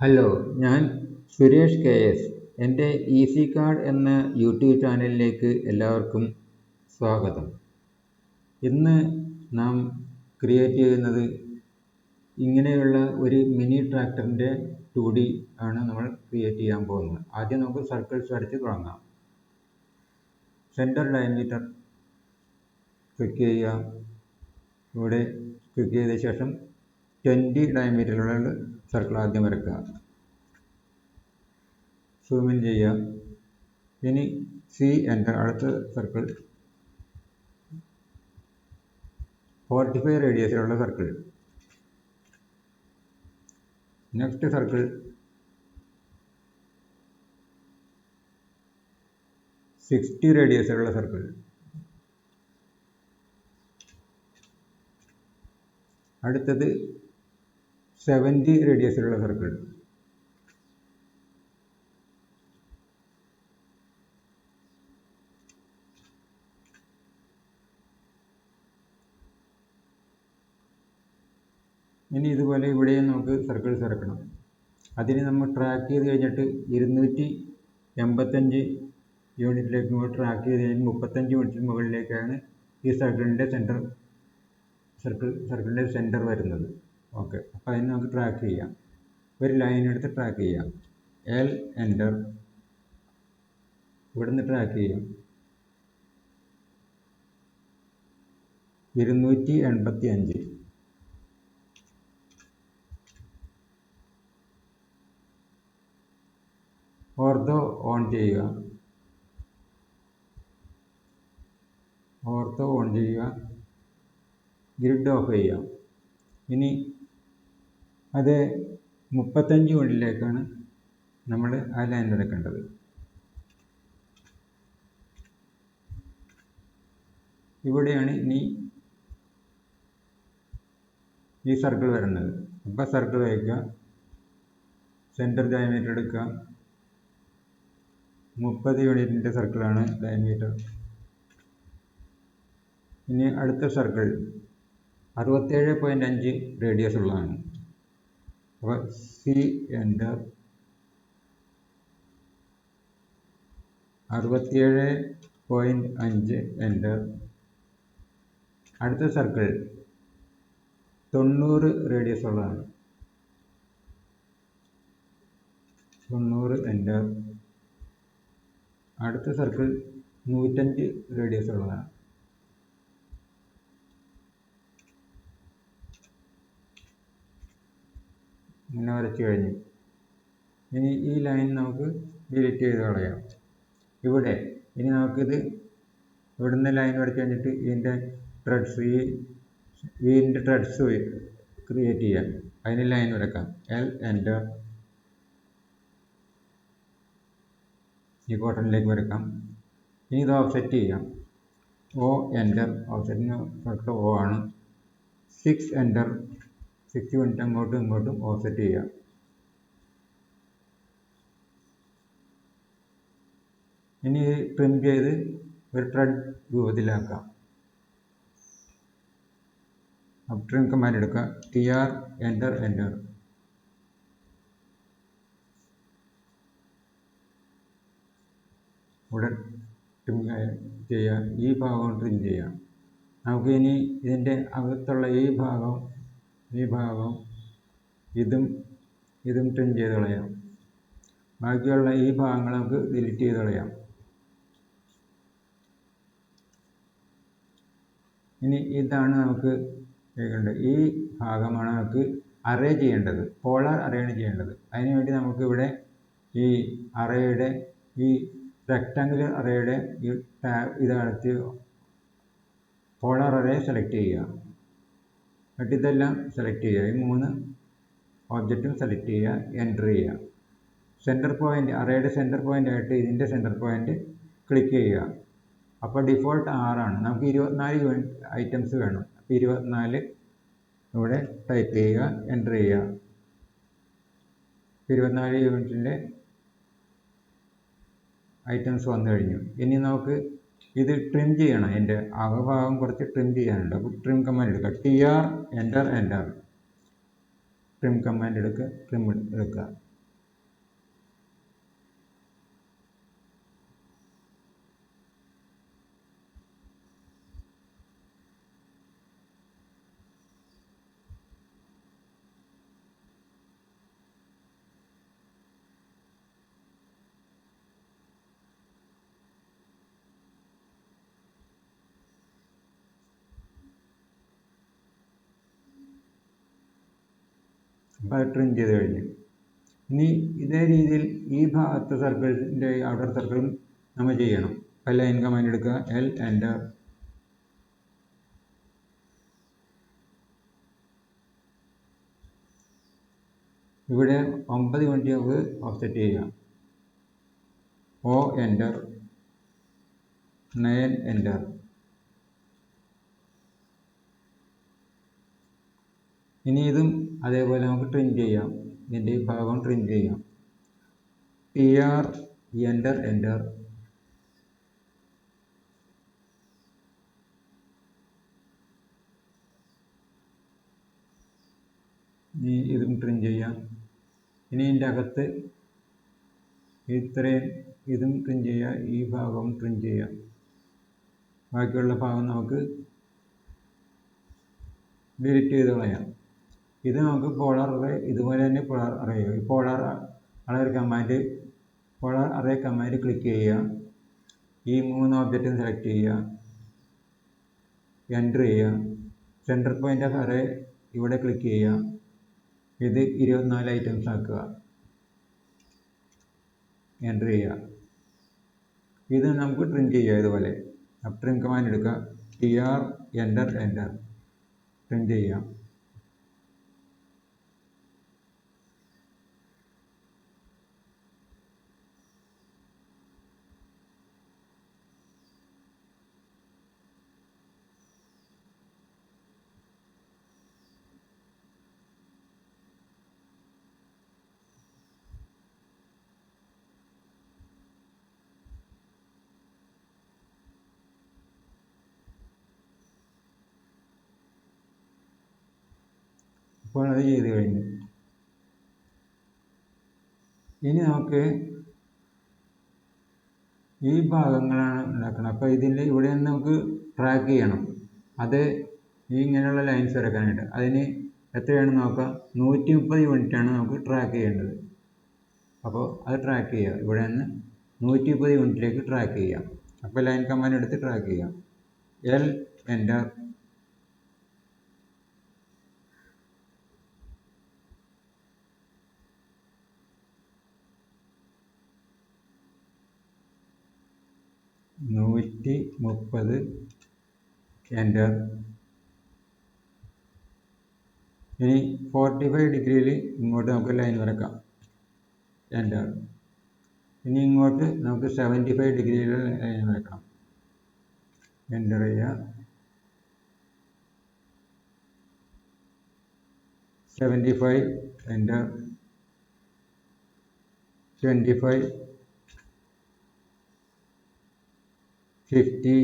Hello ഞാൻ Suresh K S. എന്റെ easy card എന്ന യൂട്യൂബ് ചാനലിലേക്ക് എല്ലാവർക്കും സ്വാഗതം. ഇന്ന് നാം ക്രിയേറ്റ് ചെയ്യുന്നത് ഇങ്ങനെയുള്ള ഒരു മിനി ട്രാക്ടറിന്റെ ടു ഡി ആണ് നമ്മൾ ക്രിയേറ്റ് ചെയ്യാൻ പോകുന്നത്. ആദ്യം നമുക്ക് സർക്കിൾസ് വരച്ച് തുടങ്ങാം. സെന്റർ ഡയമീറ്റർ ക്ലിക്ക് ചെയ്യുക. ഇവിടെ ക്ലിക്ക് ചെയ്ത ശേഷം ട്വന്റി ഡയമീറ്ററിലുള്ള സർക്കിൾ ആദ്യം വരയ്ക്കുക. സൂം ഇൻ ചെയ്യുക. ഇനി സി എന്റർ അടുത്ത സർക്കിൾ ഫോർട്ടി ഫൈവ് റേഡിയസിലുള്ള സർക്കിൾ നെക്സ്റ്റ് സർക്കിൾ സിക്സ്റ്റി റേഡിയസിലുള്ള സർക്കിൾ അടുത്തത് സെവന്റി റേഡിയസിലുള്ള സർക്കിൾ ഇനി ഇതുപോലെ ഇവിടെയും നമുക്ക് സർക്കിൾസ് ഇറക്കണം അതിന് നമ്മൾ ട്രാക്ക് ചെയ്ത് കഴിഞ്ഞിട്ട് ഇരുന്നൂറ്റി എൺപത്തഞ്ച് യൂണിറ്റിലേക്ക് ട്രാക്ക് ചെയ്ത് കഴിഞ്ഞ് മുപ്പത്തഞ്ച് യൂണിറ്റിന് മുകളിലേക്കാണ് ഈ സർക്കിളിന്റെ സെന്റർ സർക്കിൾ സർക്കിളിന്റെ സെന്റർ വരുന്നത്. ഓക്കെ അപ്പോൾ അതിന് നമുക്ക് ട്രാക്ക് ചെയ്യാം. ഒരു ലൈൻ എടുത്ത് ട്രാക്ക് ചെയ്യാം. എൽ എന്റർ ഇവിടുന്ന് ട്രാക്ക് ചെയ്യാം. ഇരുന്നൂറ്റി എൺപത്തി അഞ്ച് ഓർത്തോ ഓൺ ചെയ്യുക. ഓർത്തോ ഓൺ ചെയ്യുക. ഗ്രിഡ് ഓഫ് ചെയ്യുക ഇനി അത് മുപ്പത്തഞ്ച് കൊണ്ടിലേക്കാണ് നമ്മൾ ആ ലൈൻ വരക്കേണ്ടത് ഇവിടെയാണ് ഇനി ഈ സർക്കിൾ വരുന്നത്. അപ്പോൾ സർക്കിൾ വയ്ക്കുക സെന്റർ ഡയമീറ്റർ എടുക്കുക. മുപ്പത് യൂണിറ്റിന്റെ സർക്കിളാണ് ഡയമീറ്റർ ഇനി അടുത്ത സർക്കിൾ അറുപത്തേഴ് പോയിന്റ് അഞ്ച് റേഡിയസ് ഉള്ളതാണ്. അപ്പോൾ സി enter അറുപത്തിയേഴ് പോയിന്റ് അഞ്ച് എന്റർ അടുത്ത സർക്കിൾ തൊണ്ണൂറ് റേഡിയസ് ഉള്ളതാണ്. തൊണ്ണൂറ് എന്റർ അടുത്ത സർക്കിൾ നൂറ്റഞ്ച് റേഡിയസ് ഉള്ളതാണ്. ഇങ്ങനെ വരച്ച് കഴിഞ്ഞു. ഇനി ഈ ലൈൻ നമുക്ക് ഡിലീറ്റ് ചെയ്ത് കളയാം. ഇവിടെ ഇനി നമുക്കിത് ഇവിടുന്ന് ലൈൻ വരച്ച് കഴിഞ്ഞിട്ട് ഇതിന്റെ ട്രെഡ്സ് ഈ വീലിന്റെ ട്രെഡ്സ് ക്രിയേറ്റ് ചെയ്യാം. അതിന് ലൈൻ വരക്കാം. എൽ എന്റർ ഈ കോട്ടണിലേക്ക് വരക്കാം. ഇനി ഇത് ഓഫ്സെറ്റ് ചെയ്യാം. ഓ എന്റർ ഓഫ്സെറ്റിന് ഓ ആണ്. സിക്സ് എന്റർ സിക്സ് യൂണിറ്റ് അങ്ങോട്ടും ഇങ്ങോട്ടും ഓഫ്സെറ്റ് ചെയ്യുക ഇനി ട്രിം ചെയ്ത് ഒരു ട്രെഡ് രൂപത്തിലാക്കാം. അപ് ട്രിം കമാൻഡ് എടുക്കുക ടി ആർ എന്റർ എന്റർ ഇവിടെ ട്രിം ചെയ്യാം. ഈ ഭാഗം ട്രിം ചെയ്യാം. നമുക്ക് ഇനി ഇതിന്റെ അകത്തുള്ള ഈ ഭാഗം ഈ ഭാഗം ഇതും ഇതും ട്രിം ചെയ്ത് കളയാം. ബാക്കിയുള്ള ഈ ഭാഗങ്ങൾ നമുക്ക് ഡിലീറ്റ് ചെയ്ത് കളയാം. ഇനി ഇതാണ് നമുക്ക് ചെയ്യേണ്ടത്. ഈ ഭാഗമാണ് നമുക്ക് അറേ ചെയ്യേണ്ടത്. പോളാർ അറേയാണ് ചെയ്യേണ്ടത്. അതിനുവേണ്ടി നമുക്കിവിടെ ഈ അറേയുടെ ഈ റെക്റ്റാങ്കുലർ അറേയുടെ ഈ ടാബ് ഇതടുത്ത് പോളാർ അറേ സെലക്ട് ചെയ്യുക. എന്നിട്ട് ഇതെല്ലാം സെലക്ട് ചെയ്യുക. ഈ മൂന്ന് ഓബ്ജക്റ്റും സെലക്ട് ചെയ്യുക എന്റർ ചെയ്യുക. സെന്റർ പോയിന്റ് അറേയുടെ സെന്റർ പോയിന്റ് ആയിട്ട് ഇതിന്റെ സെന്റർ പോയിന്റ് ക്ലിക്ക് ചെയ്യുക. അപ്പോൾ ഡിഫോൾട്ട് ആറാണ് നമുക്ക് ഇരുപത്തിനാല് യൂണിറ്റ് ഐറ്റംസ് വേണം. അപ്പോൾ ഇരുപത്തിനാല് ഇവിടെ ടൈപ്പ് ചെയ്യുക എന്റർ ചെയ്യുക. ഇരുപത്തിനാല് യൂണിറ്റിന്റെ ഐറ്റംസ് വന്നു കഴിഞ്ഞു. ഇനി നമുക്ക് ഇത് ട്രിം ചെയ്യണം. എന്റെ അകഭാഗം കുറച്ച് ട്രിം ചെയ്യാനുണ്ട്. അപ്പോൾ ട്രിം കമാൻഡ് എടുക്കുക. T R enter enter trim command എടുക്കുക. ട്രിം എടുക്കുക അപ്പോൾ അത് ട്രിം ചെയ്ത് കഴിഞ്ഞു. ഇനി ഇതേ രീതിയിൽ ഈ ഭാഗത്തെ സർക്കിളിന്റെ ഔട്ടർ സർക്കിളും നമ്മൾ ചെയ്യണം. അപ്പോൾ ലൈൻ കമാൻഡ് എടുക്കുക. എൽ എന്റർ ഇവിടെ ഒമ്പത് യൂണിറ്റ് നമുക്ക് ഓഫ്സെറ്റ് ചെയ്യാം. ഓ എന്റർ നയൻ എന്റർ ഇനി ഇതും അതേപോലെ നമുക്ക് ട്രിം ചെയ്യാം. ഇതിന്റെ ഈ ഭാഗം ട്രിം ചെയ്യാം. പി ആർ എന്റർ എന്റർ ഇനി ഇതും ട്രിം ചെയ്യാം. ഇനി ഇതിന്റെ അകത്ത് ഇത്രയും ഇതും ട്രിം ചെയ്യാം. ഈ ഭാഗവും ട്രിം ചെയ്യാം. ബാക്കിയുള്ള ഭാഗം നമുക്ക് ഡിലീറ്റ് ചെയ്ത് കളയാം. ഇത് നമുക്ക് പോളർ അറേ ഇതുപോലെ തന്നെ പോളർ അറേ ഈ polar array command polar array command click ചെയ്യുക. ഈ മൂന്ന് ഓബ്ജക്റ്റും സെലക്ട് ചെയ്യുക. എന്റർ ചെയ്യുക. സെന്റർ പോയിന്റ് ഓഫ് അറേ ഇവിടെ ക്ലിക്ക് ചെയ്യുക. ഇത് ഇരുപത്തിനാല് ഐറ്റംസ് ആക്കുക. എന്റർ ചെയ്യുക. ഇത് നമുക്ക് ട്രിം ചെയ്യുക ഇതുപോലെ. അപ്പം ട്രിം കമാൻഡ് എടുക്കുക. T R enter enter trim ചെയ്യാം ഇപ്പോൾ അത് ചെയ്ത് കഴിഞ്ഞു ഇനി നമുക്ക് ഈ ഭാഗങ്ങളാണ് ഉണ്ടാക്കുന്നത്. അപ്പോൾ ഇതിന്റെ ഇവിടെ നിന്ന് നമുക്ക് ട്രാക്ക് ചെയ്യണം. അത് ഈ ഇങ്ങനെയുള്ള ലൈൻസ് വരക്കാനായിട്ട് അതിന് എത്രയാണ് നോക്കാം നൂറ്റി മുപ്പത് യൂണിറ്റാണ് നമുക്ക് ട്രാക്ക് ചെയ്യേണ്ടത്. അപ്പോൾ അത് ട്രാക്ക് ചെയ്യുക. ഇവിടെ നിന്ന് നൂറ്റി മുപ്പത് യൂണിറ്റിലേക്ക് ട്രാക്ക് ചെയ്യാം. അപ്പോൾ ലൈൻ കമാൻഡ് എടുത്ത് ട്രാക്ക് ചെയ്യാം. എൽ എന്റർ നൂറ്റി മുപ്പത് എന്റർ ഇനി ഫോർട്ടി ഫൈവ് ഡിഗ്രിയിൽ ഇങ്ങോട്ട് നമുക്ക് ലൈൻ വരക്കാം. എന്റർ ഇനി ഇങ്ങോട്ട് നമുക്ക് സെവന്റി ഫൈവ് ഡിഗ്രിയിൽ ലൈൻ വരക്കണം എന്റർ ചെയ്യുക. Seventy five enter twenty five fifty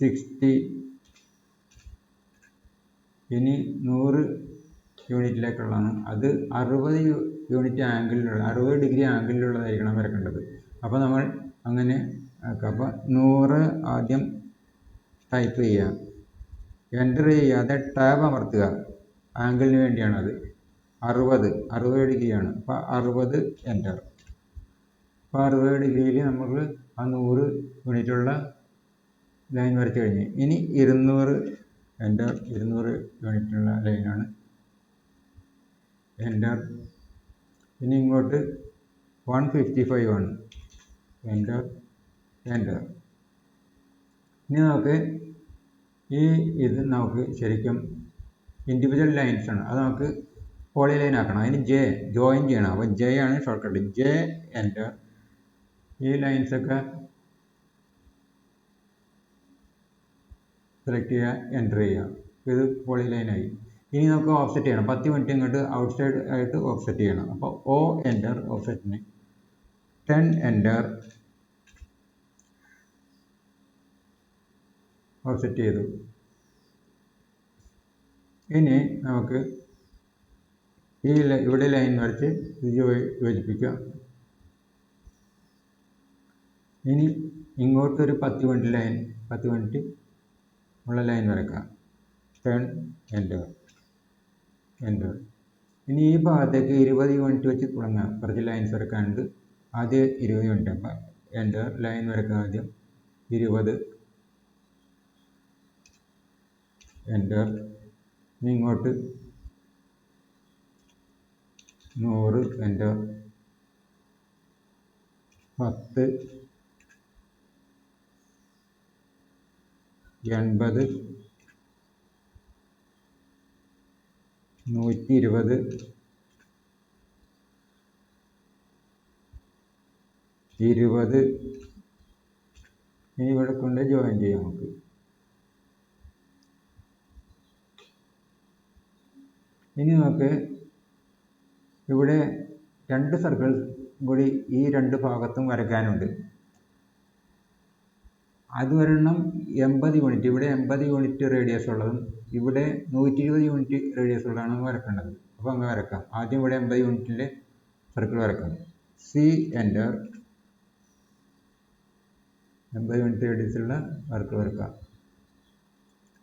sixty ഇനി നൂറ് യൂണിറ്റിലേക്കുള്ളതാണ്. അത് അറുപത് യൂണിറ്റ് ആംഗിളിലുള്ള അറുപത് ഡിഗ്രി ആംഗിളിലുള്ളതായിരിക്കണം വരക്കേണ്ടത് അപ്പോൾ നമ്മൾ അങ്ങനെ ആക്കുക അപ്പോൾ നൂറ് ആദ്യം ടൈപ്പ് ചെയ്യുക. എന്റർ ചെയ്യാതെ ടാബ് അമർത്തുക. ആംഗിളിന് വേണ്ടിയാണത്. അറുപത് അറുപത് ഡിഗ്രിയാണ്. അപ്പോൾ അറുപത് എന്റർ. അപ്പോൾ അറുപത് ഡിഗ്രിയിൽ നമുക്ക് ആ നൂറ് യൂണിറ്റുള്ള ലൈൻ വരച്ച് കഴിഞ്ഞ് ഇനി ഇരുന്നൂറ് എന്റർ ഇരുന്നൂറ് യൂണിറ്റുള്ള ലൈനാണ്. എന്റർ ഇനി ഇങ്ങോട്ട് വൺ ഫിഫ്റ്റി ഫൈവ് ആണ്. എന്റർ എന്റർ ഇനി നമുക്ക് ഈ ഇത് നമുക്ക് ശരിക്കും ഇൻഡിവിജ്വൽ ലൈൻസ് ആണ്. അത് നമുക്ക് പോളി ലൈൻ ആക്കണം. അതിന് ജെ ജോയിൻ ചെയ്യണം. അപ്പോൾ ജെ ആണ് ഷോർട്ട് കട്ട് ജെ എന്റർ ഈ ലൈൻസൊക്കെ സെലക്ട് ചെയ്യുക എന്റർ ചെയ്യുക. ഇത് പോളി ലൈനായി ഇനി നമുക്ക് ഓഫ്സെറ്റ് ചെയ്യണം. പത്ത് മിനിറ്റ് ഇങ്ങോട്ട് ഔട്ട് സൈഡ് ആയിട്ട് ഓഫ്സെറ്റ് ചെയ്യണം. അപ്പോൾ ഓ എന്റർ ഓഫ്സെറ്റിന് ടെൻ എന്റർ ഓഫ്സെറ്റ് ചെയ്തു. ഇനി നമുക്ക് ഈ ഇവിടെ ലൈൻ വരച്ച് ഇത് യോജിപ്പിക്കുക ഇനി ഇങ്ങോട്ടൊരു പത്ത് മിനിറ്റ് ലൈൻ പത്ത് മിനിറ്റ് ഉള്ള ലൈൻ വരക്കാം ടേൺ എന്റർ എന്റർ ഇനി ഈ ഭാഗത്തേക്ക് ഇരുപത് യൂണിറ്റ് വെച്ച് തുടങ്ങാം. കുറച്ച് ലൈൻസ് വരക്കാനുണ്ട് ആദ്യം ഇരുപത് യൂണിറ്റ് അപ്പം എന്റർ ലൈൻ വരക്കാം ആദ്യം. ഇരുപത്. എന്റർ ഇനി ഇങ്ങോട്ട്. നൂറ്. എന്റെ പത്ത്. എൺപത്. നൂറ്റി ഇരുപത്. ഇരുപത് ഇനി ഇവിടെ കൊണ്ട് ജോയിൻ ചെയ്യാം നമുക്ക്. ഇനി നമുക്ക് ഇവിടെ രണ്ട് സർക്കിൾ കൂടി ഈ രണ്ട് ഭാഗത്തും വരയ്ക്കാനുണ്ട്. അത് ഒരെണ്ണം എൺപത് യൂണിറ്റ് ഇവിടെ എൺപത് യൂണിറ്റ് റേഡിയസ് ഉള്ളതും ഇവിടെ നൂറ്റി ഇരുപത് യൂണിറ്റ് റേഡിയസ് ഉള്ളതാണ് വരക്കേണ്ടത്. അപ്പോൾ അങ്ങ് വരക്കാം. ആദ്യം ഇവിടെ എൺപത് യൂണിറ്റിന്റെ സർക്കിൾ വരക്കാം. സി എന്റർ എൺപത് യൂണിറ്റ് റേഡിയസുള്ള സർക്കിൾ വരക്കാം.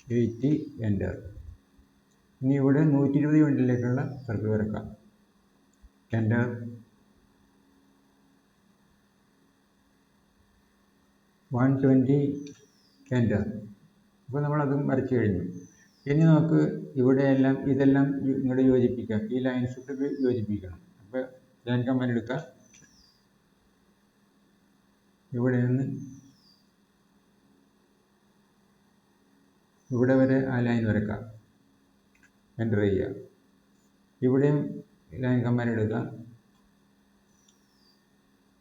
എയ്റ്റി എന്റർ ഇനി ഇവിടെ നൂറ്റി ഇരുപത് യൂണിറ്റിലേക്കുള്ള സർക്കിൾ വരക്കാം. എന്റർ വൺ ട്വന്റി എന്റർ അപ്പോൾ നമ്മളതും വരച്ചു കഴിഞ്ഞു. ഇനി നമുക്ക് ഇവിടെയെല്ലാം ഇതെല്ലാം ഇങ്ങോട്ട് യോജിപ്പിക്കാം. ഈ ലൈൻസ് ഇട്ട് യോജിപ്പിക്കണം. അപ്പോൾ ലൈൻ കമാൻഡ് എടുക്കുക ഇവിടെ നിന്ന് ഇവിടെ വരെ ആ ലൈൻ വരക്കാം. എന്റർ ചെയ്യുക. ഇവിടെയും ലൈൻ കമാൻഡ് എടുക്കുക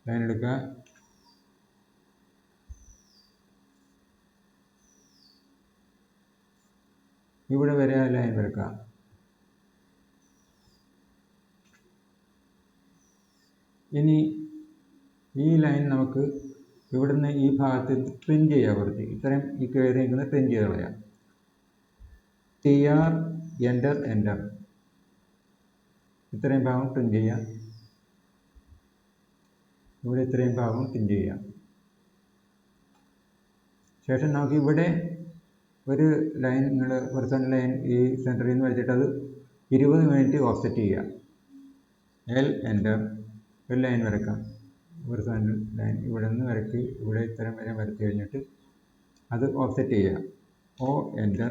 ലൈൻ എടുക്കുക. ഇവിടെ വരെ ആ ലൈൻ വരക്കാം ഇനി ഈ ലൈൻ നമുക്ക് ഇവിടുന്ന് ഈ ഭാഗത്ത് ട്രിം ചെയ്യാം കുറച്ച് ഇത്രയും ഈ കയറി നിൽക്കുന്ന ട്രിം ചെയ്ത് കളയാം ടി ആർ എന്റർ എന്റർ ഇത്രയും ഭാഗം ട്രിം ചെയ്യാം. ഇവിടെ ഇത്രയും ഭാഗം ട്രിം ചെയ്യാം. ശേഷം നമുക്ക് ഇവിടെ ഒരു ലൈൻ നിങ്ങൾ ഹൊറിസോണ്ടൽ ലൈൻ ഈ സെന്ററിൽ നിന്ന് വരച്ചിട്ട് അത് ഇരുപത് മിനിറ്റ് ഓഫ്സെറ്റ് ചെയ്യുക. എൽ എന്റർ ഒരു ലൈൻ വരക്കാം. ഹൊറിസോണ്ടൽ ലൈൻ ഇവിടെ നിന്ന് വരക്കി ഇവിടെ ഇത്തരം വരെ വരച്ച് കഴിഞ്ഞിട്ട് അത് ഓഫ്സെറ്റ് ചെയ്യുക. ഓ എന്റർ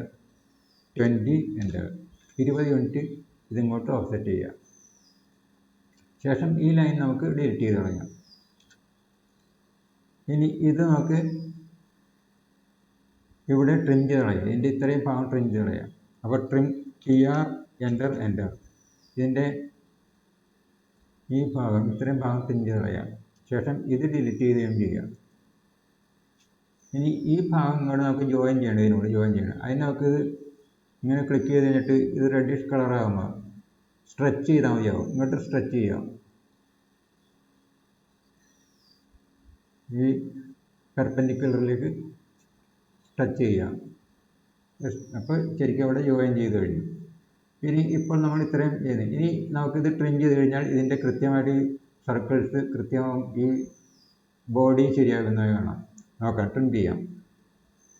ട്വന്റി എന്റർ ഇരുപത് യൂണിറ്റ് ഇതിങ്ങോട്ട് ഓഫ്സെറ്റ് ചെയ്യുക. ശേഷം ഈ ലൈൻ നമുക്ക് ഡിലീറ്റ് ചെയ്ത് കളയാം. ഇനി ഇത് നമുക്ക് ഇവിടെ ട്രിം ചെയ്ത് കളയുക ഇതിന്റെ ഇത്രയും ഭാഗം ട്രിം ചെയ്ത് കളയുക അപ്പോൾ trim T R enter enter ഇതിന്റെ ഈ ഭാഗം ഇത്രയും ഭാഗം ട്രിം ചെയ്ത് കളയുക ശേഷം ഇത് ഡിലീറ്റ് ചെയ്യുകയും ചെയ്യാം. ഇനി ഈ ഭാഗം ഇങ്ങോട്ട് നമുക്ക് ജോയിൻ ചെയ്യണം. ഇതിനോട് ജോയിൻ ചെയ്യണം. അതിന് നമുക്ക് ഇങ്ങനെ ക്ലിക്ക് ചെയ്ത് കഴിഞ്ഞിട്ട് ഇത് റെഡിഷ് കളറാകുമ്പോൾ സ്ട്രെച്ച് ചെയ്താൽ മതിയാവും. ഇങ്ങോട്ട് സ്ട്രെച്ച് ചെയ്യാം. ഈ പെർപെൻഡിക്കുലറിലേക്ക് ടച്ച് ചെയ്യാം. അപ്പോൾ ശരിക്കും അവിടെ ജോയിൻ ചെയ്ത് കഴിഞ്ഞു. ഇനി ഇപ്പോൾ നമ്മൾ ഇത്രയും ചെയ്തു ഇനി നമുക്കിത് ട്രിം ചെയ്ത് കഴിഞ്ഞാൽ ഇതിന്റെ കൃത്യമായിട്ട് സർക്കിൾസ് കൃത്യമാവും. ഈ ബോഡി ശരിയാകുന്നത് കാണാം. നോക്കാം ട്രിം ചെയ്യാം.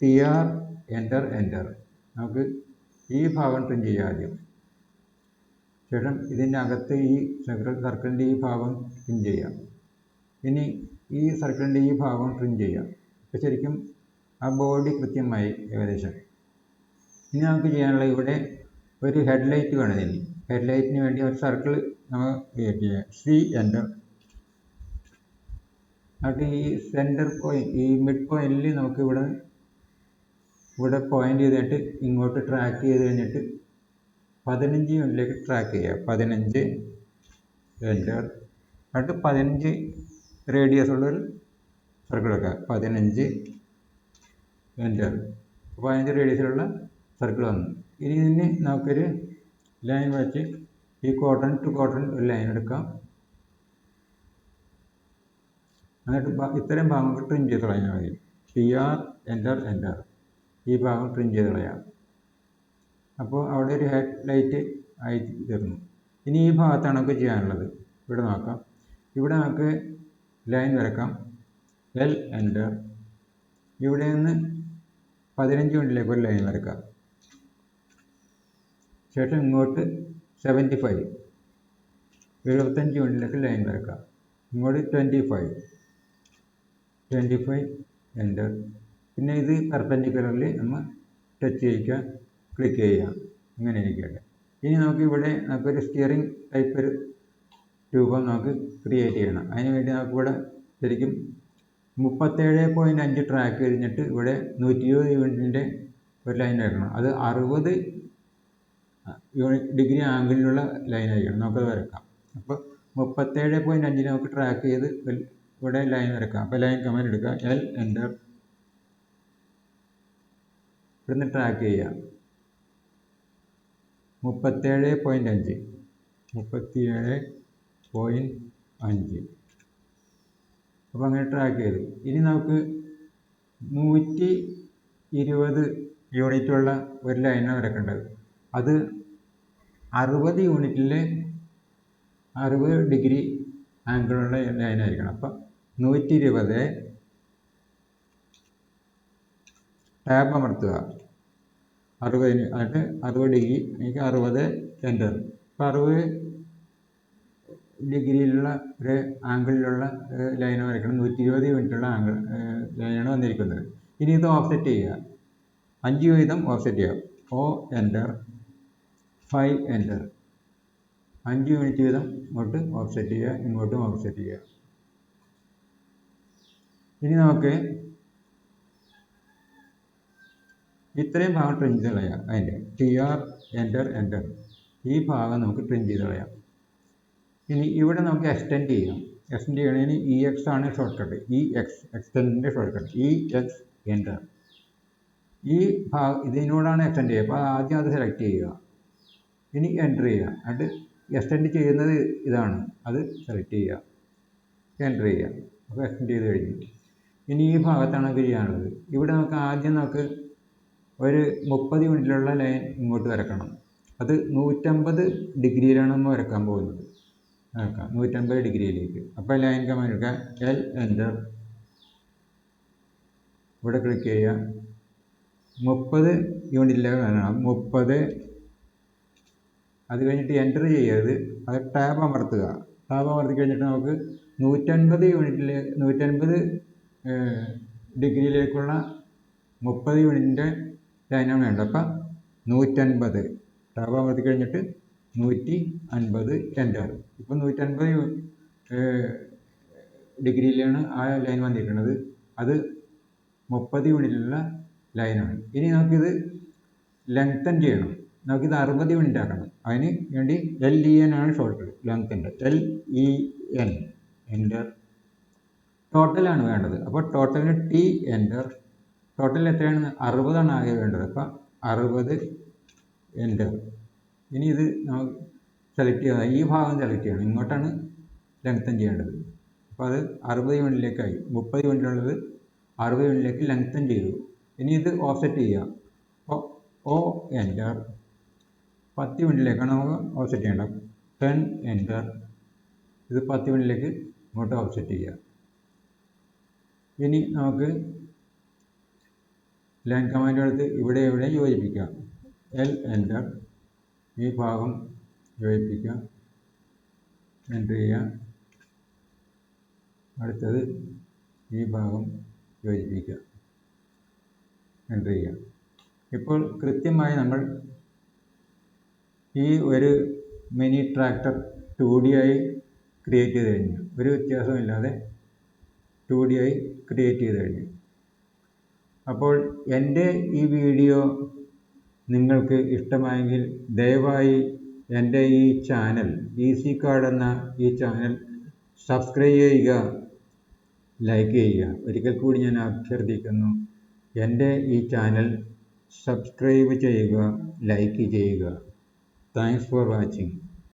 ടി ആർ എന്റർ എന്റർ നമുക്ക് ഈ ഭാഗം ട്രിം ചെയ്യാം ആദ്യം. ശേഷം ഇതിന്റെ അകത്ത് ഈ സർക്കിളിന്റെ ഈ ഭാഗം ട്രിം ചെയ്യാം. ഇനി ഈ സർക്കിളിന്റെ ഈ ഭാഗം ട്രിം ചെയ്യാം. അപ്പോൾ ശരിക്കും ആ ബോഡി കൃത്യമായി ഏകദേശം. ഇനി നമുക്ക് ചെയ്യാനുള്ള ഇവിടെ ഒരു ഹെഡ് ലൈറ്റ് വേണം ഹെഡ് ലൈറ്റിന് വേണ്ടി ഒരു സർക്കിൾ നമ്മൾ ക്രിയേറ്റ് ചെയ്യാം. സി എന്റർ എന്നിട്ട് ഈ സെന്റർ പോയിന്റ് ഈ മിഡ് പോയിന്റിൽ നമുക്ക് ഇവിടെ ഇവിടെ പോയിന്റ് ചെയ്തിട്ട് ഇങ്ങോട്ട് ട്രാക്ക് ചെയ്ത് കഴിഞ്ഞിട്ട് പതിനഞ്ച് യൂണിറ്റിലേക്ക് ട്രാക്ക് ചെയ്യുക പതിനഞ്ച് എന്റർ എന്നിട്ട് പതിനഞ്ച് റേഡിയസ് ഉള്ളൊരു സർക്കിൾ വെക്കുക പതിനഞ്ച് എന്റർ അതിന്റെ റേഡിയസിലുള്ള സർക്കിൾ വന്നു. ഇനി ഇതിന് നമുക്കൊരു ലൈൻ വരച്ച് ഈ കോട്ടൺ ടു കോട്ടൺ ഒരു ലൈൻ എടുക്കാം. എന്നിട്ട് ഇത്രയും ഭാഗങ്ങൾ ട്രിം ചെയ്ത് കളയാൻ മതി. പി ആർ എന്റർ എന്റർ ഈ ഭാഗം ട്രിം ചെയ്ത് കളയാം. അപ്പോൾ അവിടെ ഒരു ഹെഡ് ലൈറ്റ് ആയി തീർന്നു. ഇനി ഈ ഭാഗത്താണ് നമുക്ക് ചെയ്യാനുള്ളത്. ഇവിടെ നോക്കാം. ഇവിടെ നമുക്ക് ലൈൻ വരക്കാം. എൽ എന്റർ ഇവിടെ നിന്ന് പതിനഞ്ച് മിനിറ്റിലേക്ക് ഒരു ലൈൻ വരക്കാം. ശേഷം ഇങ്ങോട്ട് സെവന്റി ഫൈവ് എഴുപത്തഞ്ച് മിനിറ്റിലേക്ക് ലൈൻ വരക്കാം. ഇങ്ങോട്ട് twenty five twenty five enter പിന്നെ ഇത് പെർപ്പൻഡിക്കുലറിൽ നമ്മൾ ടച്ച് ചെയ്യിക്കുക ക്ലിക്ക് ചെയ്യുക. ഇങ്ങനെ ഇരിക്കട്ടെ. ഇനി നമുക്ക് ഇവിടെ നമുക്കൊരു സ്റ്റിയറിംഗ് ടൈപ്പ് ഒരു രൂപം നമുക്ക് ക്രിയേറ്റ് ചെയ്യണം. അതിന് വേണ്ടി നമുക്ക് ഇവിടെ ശരിക്കും മുപ്പത്തേഴ് പോയിന്റ് അഞ്ച് ട്രാക്ക് കഴിഞ്ഞിട്ട് ഇവിടെ നൂറ്റി ഇരുപത് യൂണിറ്റിന്റെ ഒരു ലൈൻ വരണം അത് അറുപത് യൂണിറ്റ് ഡിഗ്രി ആംഗിളിലുള്ള ലൈൻ ആയിരിക്കണം. നമുക്കത് വരക്കാം. അപ്പോൾ മുപ്പത്തേഴ് പോയിന്റ് അഞ്ചിന് നമുക്ക് ട്രാക്ക് ചെയ്ത് ഇവിടെ ലൈൻ വരക്കാം. അപ്പോൾ ലൈൻ കമാൻഡ് എടുക്കുക. എൽ എന്റർ ഇവിടുന്ന് ട്രാക്ക് ചെയ്യാം മുപ്പത്തേഴ് പോയിന്റ് അഞ്ച്. മുപ്പത്തിയേഴ് പോയിന്റ് അഞ്ച്. അപ്പോൾ അങ്ങനെ ട്രാക്ക് ചെയ്തു. ഇനി നമുക്ക് നൂറ്റി ഇരുപത് യൂണിറ്റുള്ള ഒരു ലൈനാണ് വരക്കേണ്ടത് അത് അറുപത് യൂണിറ്റിൽ അറുപത് ഡിഗ്രി ആംഗിളുള്ള ലൈനായിരിക്കണം അപ്പം നൂറ്റി ഇരുപത് ടാബ് അമർത്തുക. അറുപതിന് എന്നിട്ട് അറുപത് ഡിഗ്രി എനിക്ക് അറുപത് എന്റർ അപ്പോൾ അറുപത് ഡിഗ്രിയിലുള്ള ഒരു ആംഗിളിലുള്ള ലൈൻ വരയ്ക്കണം നൂറ്റി ഇരുപത് യൂണിറ്റുള്ള ആംഗിൾ ലൈനാണ് വന്നിരിക്കുന്നത്. ഇനി ഇത് ഓഫ്സെറ്റ് ചെയ്യുക. അഞ്ച് വീതം ഓഫ്സെറ്റ് ചെയ്യുക. ഓ എന്റർ ഫൈവ് എന്റർ അഞ്ച് യൂണിറ്റ് വീതം ഇങ്ങോട്ട് ഓഫ്സെറ്റ് ചെയ്യുക. ഇങ്ങോട്ടും ഓഫ്സെറ്റ് ചെയ്യുക. ഇനി നമുക്ക് ഇത്രയും ഭാഗം ട്രിം കളയാം. അതിന്റെ ടി ആർ എന്റർ എന്റർ ഈ ഭാഗം നമുക്ക് ട്രിം ചെയ്ത് കളയാം. ഇനി ഇവിടെ നമുക്ക് എക്സ്റ്റെൻഡ് ചെയ്യാം. എക്സ്റ്റെൻഡ് ചെയ്യണതിന് ഇ എക്സ് ആണ് ഷോർട്ട് കട്ട് ഇ എക്സ് എക്സ്റ്റെൻഡിന്റെ shortcut E X enter ഈ ഭാഗം ഇതിനോടാണ് എക്സ്റ്റെൻഡ് ചെയ്യുക. അപ്പോൾ ആദ്യം അത് സെലക്ട് ചെയ്യുക. ഇനി എന്റർ ചെയ്യുക. എന്നിട്ട് എക്സ്റ്റെൻഡ് ചെയ്യുന്നത് ഇതാണ്. അത് സെലക്ട് ചെയ്യുക. എന്റർ ചെയ്യുക. അപ്പോൾ എക്സ്റ്റെൻഡ് ചെയ്ത് കഴിഞ്ഞു. ഇനി ഈ ഭാഗത്താണ് ചെയ്യാനുള്ളത്. ഇവിടെ നമുക്ക് ആദ്യം നമുക്ക് ഒരു മുപ്പത് യൂണിറ്റിലുള്ള ലൈൻ ഇങ്ങോട്ട് വരക്കണം. അത് നൂറ്റമ്പത് ഡിഗ്രിയിലാണ് നമ്മൾ വരക്കാൻ പോകുന്നത്. വരക്കാം നൂറ്റമ്പത് ഡിഗ്രിയിലേക്ക്. അപ്പോൾ ലൈൻ കമാൻഡ് എടുക്കുക എൽ എന്റർ ഇവിടെ ക്ലിക്ക് ചെയ്യുക. മുപ്പത് യൂണിറ്റിലേക്ക് വേണം മുപ്പത്. അത് കഴിഞ്ഞിട്ട് എന്റർ ചെയ്യരുത് അത് ടാബ് അമർത്തുക. ടാബ് അമർത്തി കഴിഞ്ഞിട്ട് നമുക്ക് നൂറ്റൻപത് യൂണിറ്റിലെ നൂറ്റൻപത് ഡിഗ്രിയിലേക്കുള്ള മുപ്പത് യൂണിറ്റിന്റെ ലൈനാണ് വേണ്ടത്. അപ്പം നൂറ്റൻപത് ടാബ് അമർത്തി കഴിഞ്ഞിട്ട് നൂറ്റി അൻപത് എന്റർ ഇപ്പം നൂറ്റൻപത് ഡിഗ്രിയിലാണ് ആ ലൈൻ വന്നിരിക്കുന്നത്. അത് മുപ്പത് യൂണിറ്റിലുള്ള ലൈനാണ് ഇനി നമുക്കിത് ലെങ്തൻ ചെയ്യണം. നമുക്കിത് അറുപത് യൂണിറ്റ് ആക്കണം. അതിന് വേണ്ടി എൽ ഇ എൻ ആണ് ഷോർട്ട് ലെങ്ത്തിന്റെ എൽ ഇ എൻ എന്റർ ടോട്ടലാണ് വേണ്ടത്. അപ്പോൾ ടോട്ടലിന് ടി എന്റർ ടോട്ടൽ എത്രയാണ്? അറുപതാണ് ആകെ വേണ്ടത്. അപ്പം അറുപത് എന്റർ ഇനി ഇത് നമുക്ക് സെലക്ട് ചെയ്യാം. ഈ ഭാഗം സെലക്ട് ചെയ്യണം. ഇങ്ങോട്ടാണ് ലെങ്തൻ ചെയ്യേണ്ടത്. അപ്പോൾ അത് അറുപത് യൂണിറ്റിലേക്കായി. മുപ്പത് യൂണിറ്റിലുള്ളത് അറുപത് യൂണിറ്റിലേക്ക് ലെങ്തൻ ചെയ്തു. ഇനി ഇത് ഓഫ്സെറ്റ് ചെയ്യാം. അപ്പോൾ ഓ എന്റർ പത്ത് യൂണിറ്റിലേക്കാണ് നമുക്ക് ഓഫ്സെറ്റ് ചെയ്യേണ്ടത്. ടെൻ എന്റർ ഇത് പത്ത് യൂണിറ്റിലേക്ക് ഇങ്ങോട്ട് ഓഫ്സെറ്റ് ചെയ്യുക ഇനി നമുക്ക് ലൈൻ കമാൻഡ് എടുത്ത് ഇവിടെ ഇവിടെ യോജിപ്പിക്കാം. എൽ എന്റർ ഈ ഭാഗം യോജിപ്പിക്കുക. എന്റർ ചെയ്യുക. അടുത്തത് ഈ ഭാഗം യോജിപ്പിക്കുക. എന്റർ ചെയ്യുക. ഇപ്പോൾ കൃത്യമായി നമ്മൾ ഈ ഒരു മിനി ട്രാക്ടർ ടു ഡി ആയി ക്രിയേറ്റ് ചെയ്ത് കഴിഞ്ഞു. ഒരു വ്യത്യാസമില്ലാതെ ടു ഡി ആയി ക്രിയേറ്റ് ചെയ്ത് കഴിഞ്ഞു. അപ്പോൾ എന്റെ ഈ വീഡിയോ നിങ്ങൾക്ക് ഇഷ്ടമായെങ്കിൽ ദയവായി എന്റെ ഈ ചാനൽ ഈസി കാർഡ് എന്ന ഈ ചാനൽ സബ്സ്ക്രൈബ് ചെയ്യുക ലൈക്ക് ചെയ്യുക. ഒരിക്കൽ കൂടി ഞാൻ അഭ്യർത്ഥിക്കുന്നു എന്റെ ഈ ചാനൽ സബ്സ്ക്രൈബ് ചെയ്യുക ലൈക്ക് ചെയ്യുക. Thanks for watching.